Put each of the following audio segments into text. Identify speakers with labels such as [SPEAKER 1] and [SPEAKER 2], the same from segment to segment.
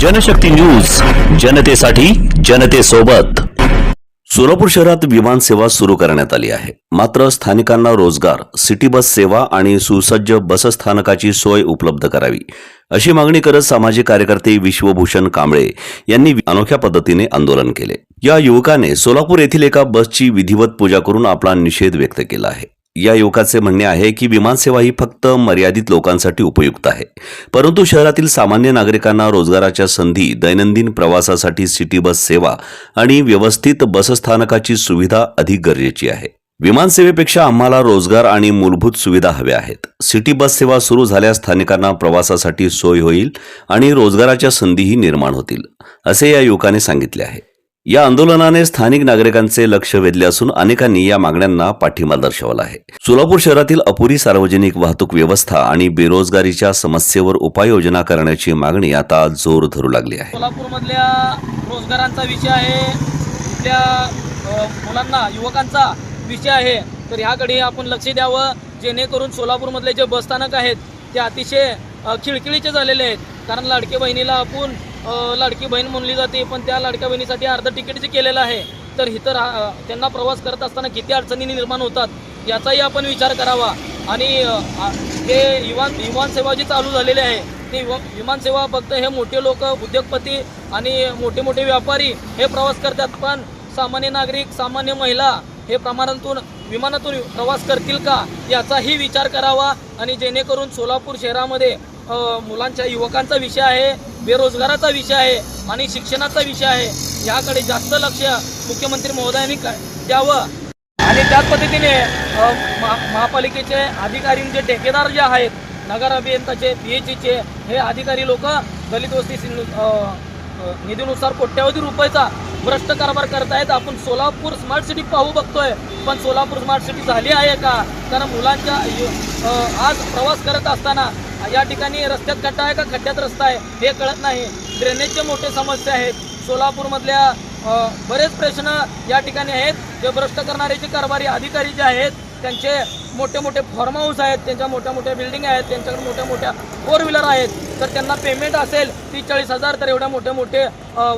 [SPEAKER 1] Janshakti news जनतेसाठी जनतेसोबत. सोलापूर शहरात विमान सेवा सुरू करण्यात आली आहे. मात्र स्थानिकांना रोजगार सिटी बस सेवा आणि सुसज्ज बसस्थानकाची सोय उपलब्ध करावी. अशी मागणी करत सामाजिक कार्यकर्ते विश्वभूषण कांबळे यांनी अनोख्या पद्धतीने आंदोलन केले. या युवकाने सोलापूर येथील एका बसची विधिवत पूजा करून आपला निषेध व्यक्त केला आहे. या युवकाचे म्हणणे आहे की विमानसेवा ही फक्त मर्यादित लोकांसाठी उपयुक्त आहे. परंतु शहरातील सामान्य नागरिकांना रोजगाराच्या संधी दैनंदिन प्रवासासाठी सिटी बस सेवा आणि व्यवस्थित बसस्थानकाची सुविधा अधिक गरजेची आहे. विमानसेवेपेक्षा आम्हाला रोजगार आणि मूलभूत सुविधा हव्या आहेत. सिटी बस सेवा सुरू झाल्यास स्थानिकांना प्रवासासाठी सोय होईल आणि रोजगाराच्या संधीही निर्माण होतील असे या युवकाने सांगितले आहे. या आंदोलनाने स्थानिक नागरिकांचे लक्ष वेधले असून अनेकांनी या मागण्यांना पाठिंबा दर्शवला आहे. सोलापूर शहरातील अपुरी सार्वजनिक वाहतूक व्यवस्था आणि बेरोजगारीच्या समस्येवर उपाययोजना करण्याची मागणी आता जोर धरू लागली आहे.
[SPEAKER 2] सोलापूरमधल्या रोजगारांचा विषय आहे इथल्या मुलांना युवकांचा विषय आहे तर ह्याकडे आपण लक्ष द्यावं जेणेकरून सोलापूरमधले जे बसस्थानक आहेत ते अतिशय खिळखिळीचे झालेले आहेत. कारण लाडके बहिणीला आपण लाडकी बहीण म्हणली जाते पण त्या लाडक्या बहिणीसाठी अर्ध तिकीट जे केलेलं आहे तर इतर त्यांना प्रवास करत असताना किती अडचणी निर्माण होतात याचाही आपण विचार करावा. आणि अ, आ- विमान विमानसेवा जी चालू झालेली आहे ते विमानसेवा फक्त हे मोठे लोक उद्योगपती आणि मोठे मोठे व्यापारी हे प्रवास करतात पण सामान्य नागरिक सामान्य महिला हे प्रमाणातून विमानातून प्रवास करतील का याचाही विचार करावा. आणि जेणेकरून सोलापूर शहरामध्ये मुलांच्या युवकांचा विषय आहे बेरोजगाराचा विषय आहे आणि शिक्षणाचा विषय आहे याकडे जास्त लक्ष मुख्यमंत्री महोदयांनी द्यावं. आणि त्याच पद्धतीने महा- महापालिकेचे अधिकारी म्हणजे ठेकेदार जे आहेत नगर अभियंताचे पी एच ईचे हे अधिकारी लोक दलित वस्ती निधीनुसार कोट्यावधी रुपयाचा भ्रष्ट कारभार करतायत. आपण सोलापूर स्मार्ट सिटी पाहू बघतोय पण सोलापूर स्मार्ट सिटी झाली आहे का? कारण मुलांच्या आज प्रवास करत असताना या ठिकाणी रस्त्यात खड्डा आहे का? खड्ड्यात रस्ता आहे. हे कळत नाही. ड्रेनेजचे मोठे समस्या आहेत. सोलापूरमधल्या बरेच प्रश्न या ठिकाणी आहेत. जे भ्रष्ट करणारे जे कारभारी अधिकारी जे आहेत त्यांचे मोठे मोठे फार्म हाऊस आहेत त्यांच्या मोठ्या मोठ्या बिल्डिंग आहेत त्यांच्याकडे मोठ्या मोठ्या फोर व्हीलर आहेत. तर त्यांना पेमेंट असेल तीस चाळीस हजार तर एवढ्या मोठे मोठे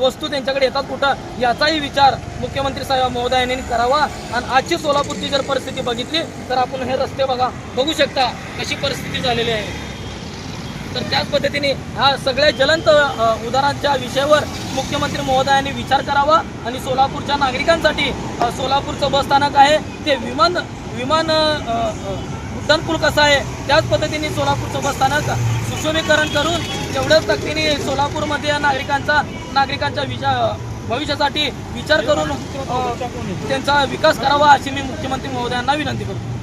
[SPEAKER 2] वस्तू त्यांच्याकडे येतात कुठं? याचाही विचार मुख्यमंत्री साहेब महोदयांनी करावा. आणि आजची सोलापूरची जर परिस्थिती बघितली तर आपण हे रस्ते बघा बघू शकता कशी परिस्थिती झालेली आहे. तर त्याच पद्धतीने ह्या सगळ्या ज्वलंत उदाहरणांच्या विषयावर मुख्यमंत्री महोदयांनी विचार करावा आणि सोलापूरच्या नागरिकांसाठी सोलापूरचं बसस्थानक आहे ते विमान विमान उड्डाणपूल कसं आहे त्याच पद्धतीने सोलापूरचं बसस्थानक सुशोभीकरण करून तेवढ्याच तक्तीने सोलापूरमध्ये नागरिकांचा नागरिकांच्या विचार भविष्यासाठी विचार करून त्यांचा विकास करावा अशी मी मुख्यमंत्री महोदयांना विनंती करतो.